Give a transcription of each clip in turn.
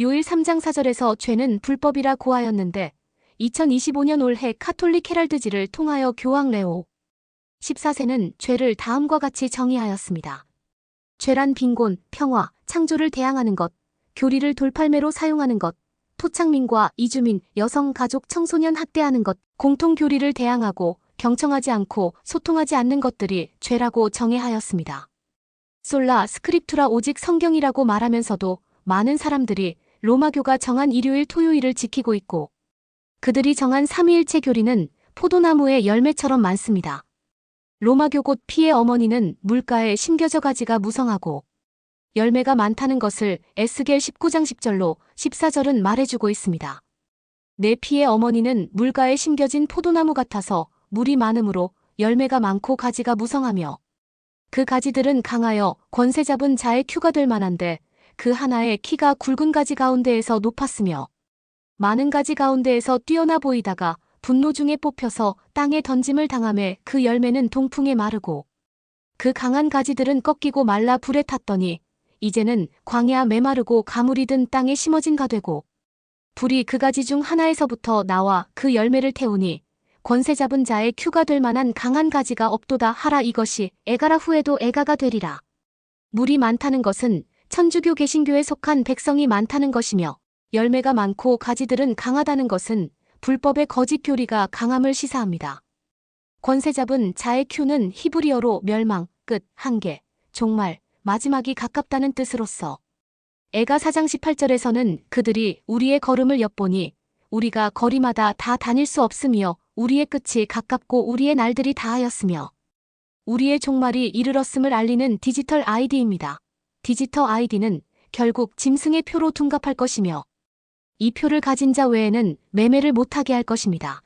요일 3장 4절에서 죄는 불법이라 고하였는데 2025년 올해 카톨릭 헤랄드지를 통하여 교황 레오 14세는 죄를 다음과 같이 정의하였습니다. 죄란 빈곤, 평화, 창조를 대항하는 것, 교리를 돌팔매로 사용하는 것, 토착민과 이주민, 여성, 가족, 청소년 학대하는 것, 공통 교리를 대항하고 경청하지 않고 소통하지 않는 것들이 죄라고 정의하였습니다. 솔라 스크립투라 오직 성경이라고 말하면서도 많은 사람들이 로마교가 정한 일요일 토요일을 지키고 있고 그들이 정한 삼위일체 교리는 포도나무의 열매처럼 많습니다. 로마교 곧 피의 어머니는 물가에 심겨져 가지가 무성하고 열매가 많다는 것을 에스겔 19장 10절로 14절은 말해주고 있습니다. 내 피의 어머니는 물가에 심겨진 포도나무 같아서 물이 많으므로 열매가 많고 가지가 무성하며 그 가지들은 강하여 권세 잡은 자의 큐가 될 만한데 그 하나의 키가 굵은 가지 가운데에서 높았으며 많은 가지 가운데에서 뛰어나 보이다가 분노 중에 뽑혀서 땅에 던짐을 당함에 그 열매는 동풍에 마르고 그 강한 가지들은 꺾이고 말라 불에 탔더니 이제는 광야 메마르고 가물이 든 땅에 심어진가 되고 불이 그 가지 중 하나에서부터 나와 그 열매를 태우니 권세 잡은 자의 큐가 될 만한 강한 가지가 없도다 하라 이것이 에가라 후에도 에가가 되리라. 물이 많다는 것은 천주교 개신교에 속한 백성이 많다는 것이며 열매가 많고 가지들은 강하다는 것은 불법의 거짓 교리가 강함을 시사합니다. 권세 잡은 자의 큐는 히브리어로 멸망, 끝, 한계, 종말, 마지막이 가깝다는 뜻으로서 에가 4장 18절에서는 그들이 우리의 걸음을 엿보니 우리가 거리마다 다 다닐 수 없으며 우리의 끝이 가깝고 우리의 날들이 다하였으며 우리의 종말이 이르렀음을 알리는 디지털 아이디입니다. 디지털 아이디는 결국 짐승의 표로 둔갑할 것이며 이 표를 가진 자 외에는 매매를 못하게 할 것입니다.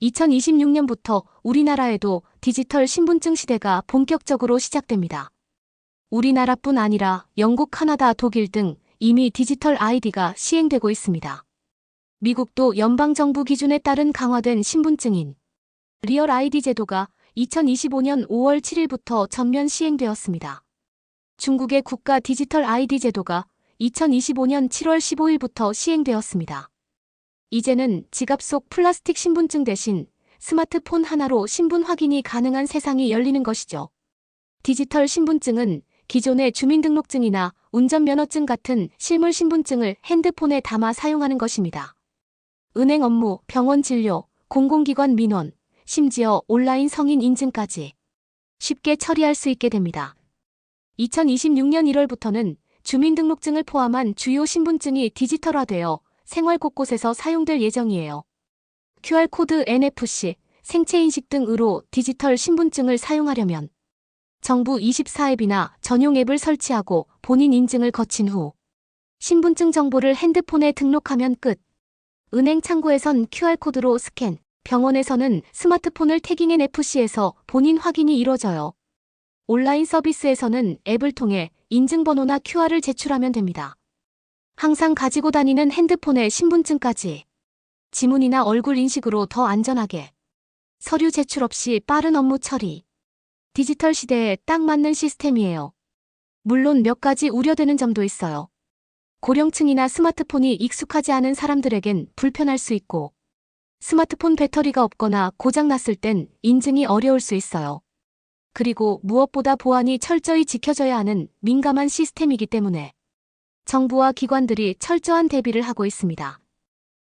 2026년부터 우리나라에도 디지털 신분증 시대가 본격적으로 시작됩니다. 우리나라뿐 아니라 영국, 카나다, 독일 등 이미 디지털 아이디가 시행되고 있습니다. 미국도 연방정부 기준에 따른 강화된 신분증인 리얼 아이디 제도가 2025년 5월 7일부터 전면 시행되었습니다. 중국의 국가 디지털 아이디 제도가 2025년 7월 15일부터 시행되었습니다. 이제는 지갑 속 플라스틱 신분증 대신 스마트폰 하나로 신분 확인이 가능한 세상이 열리는 것이죠. 디지털 신분증은 기존의 주민등록증이나 운전면허증 같은 실물 신분증을 핸드폰에 담아 사용하는 것입니다. 은행 업무, 병원 진료, 공공기관 민원, 심지어 온라인 성인 인증까지 쉽게 처리할 수 있게 됩니다. 2026년 1월부터는 주민등록증을 포함한 주요 신분증이 디지털화되어 생활 곳곳에서 사용될 예정이에요. QR코드 NFC, 생체인식 등으로 디지털 신분증을 사용하려면 정부 24앱이나 전용 앱을 설치하고 본인 인증을 거친 후 신분증 정보를 핸드폰에 등록하면 끝. 은행 창구에선 QR코드로 스캔, 병원에서는 스마트폰을 태깅한 FC에서 본인 확인이 이뤄져요. 온라인 서비스에서는 앱을 통해 인증번호나 QR을 제출하면 됩니다. 항상 가지고 다니는 핸드폰에 신분증까지. 지문이나 얼굴 인식으로 더 안전하게. 서류 제출 없이 빠른 업무 처리. 디지털 시대에 딱 맞는 시스템이에요. 물론 몇 가지 우려되는 점도 있어요. 고령층이나 스마트폰이 익숙하지 않은 사람들에겐 불편할 수 있고, 스마트폰 배터리가 없거나 고장났을 땐 인증이 어려울 수 있어요. 그리고 무엇보다 보안이 철저히 지켜져야 하는 민감한 시스템이기 때문에 정부와 기관들이 철저한 대비를 하고 있습니다.